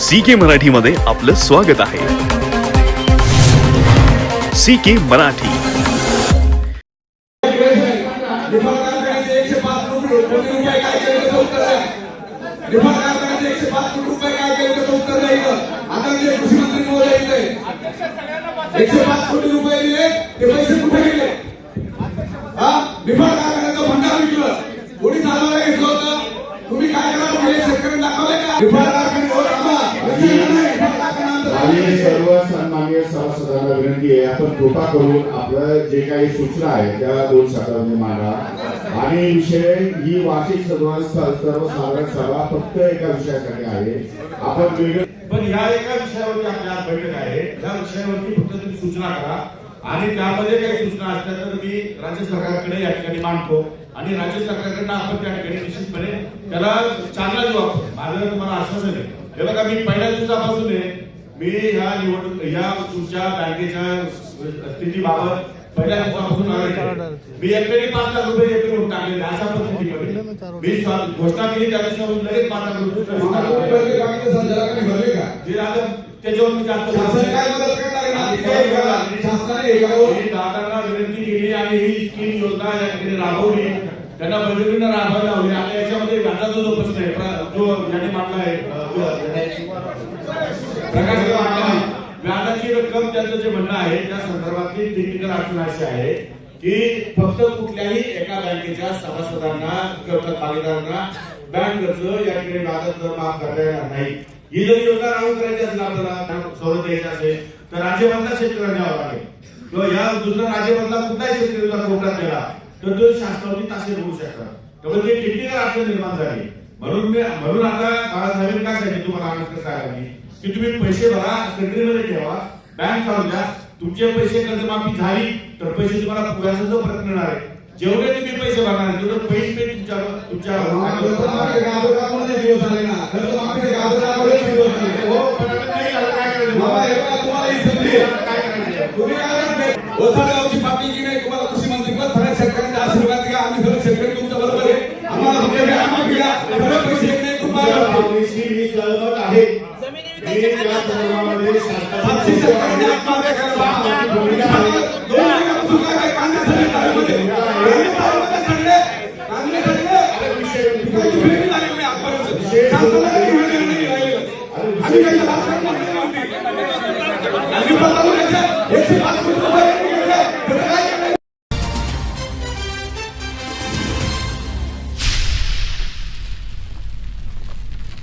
C K Marathi मध्ये आपलं स्वागत आहे. C K Marathi. विभागाकडे एकशे पाच कोटी कोटी रुपये काय केले त्याचं उत्तर द्या विभागाकडे एकशे पाच कोटी रुपये काय केले त्याचं उत्तर द्या इथं आदरणीय कृषी मंत्री महोदय इथे एकशे पाच कोटी रुपये दिले ते पैसे कुठे गेले हा विभाग आयोगाचं भंडार विकलं कोणी चालवायला घेतलं होतं? तुम्ही काय करा? म्हणजे शेतकऱ्यांना दाखवले का विभाग आयोगाने थांबा. विभाग आयोगाने आणि सर्व सन्मान्य सभासदांना विनंती आहे आपण कृपा करून आपलं जे काही सूचना आहे त्या दोन शब्दामध्ये मांडा. आणि विषय ही वार्षिक सर्व सर्वसाधारण सभा फक्त एका विषयासाठी आहे. आपण वेगळं पण या एका विषयावरती आपल्या आज बैठक आहे. या विषयावरती फक्त तुम्ही सूचना करा. आणि त्यामध्ये काही सूचना असल्या तर मी राज्य सरकारकडे या ठिकाणी मांडतो. आणि राज्य सरकारकडनं आपण त्या ठिकाणी निश्चितपणे त्याला चांगला देऊ माझं तुम्हाला आश्वासन आहे. हे बघा मी पहिल्या दिवसापासून आहे. मी ह्या निवडणूक या तुमच्या बँकेच्या स्थितीबाबत. मी एकट्याने पाच लाख रुपये टाकलेले अशा पद्धतीमध्ये मी घोषणा केली त्या दिवसापासून लगेच पाच लाख रुपये त्याच्यावर मी जास्त दादांना विनंती केली आणि ही स्कीम योजना या ठिकाणी राबवली. त्यांना बजेटीनं राबवायला लावली आता याच्यामध्ये व्याजाचा जो प्रश्न आहे जो याने मांडला आहे व्याजाची रक्कम त्यांचं जे म्हणणं आहे त्या संदर्भातली टेक्निकल अडचण अशी आहे की फक्त कुठल्याही एका बँकेच्या सभासदांना किंवा भागीदारांना बँक कर्ज या ठिकाणी व्याजात माफ करता येणार नाही. ही जर योजना लागू करायची असेल आपल्याला सवलत द्यायची असेल तर राज्यमधला शेतकऱ्यांना द्यावा लागेल. किंवा या दुसऱ्या राज्यमधला कुठलाही शेतकरी जर कोर्टात गेला तर तो शासनावरती तासे होऊ शकतात त्यामुळे ते टेक्निकल अडचण निर्माण झाली. म्हणून मी म्हणून आता बाळासाहेबांनी काय सांगितलं तुम्हाला आनंद साहेबांनी की तुम्ही पैसे भरा सेक्रेटरीमध्ये ठेवा बँक चालू द्या. तुमचे पैसे कर्जमाफी झाली तर पैसे तुम्हाला पुराचा परत मिळणार आहे. जेवढे तुम्ही पैसे भरणार तेवढे पैसे तुमच्या तुमच्या कर्जमाफी गाभोगाभोमध्ये दिवस मी सहमत आहे मी त्या संदर्भामध्ये. आणि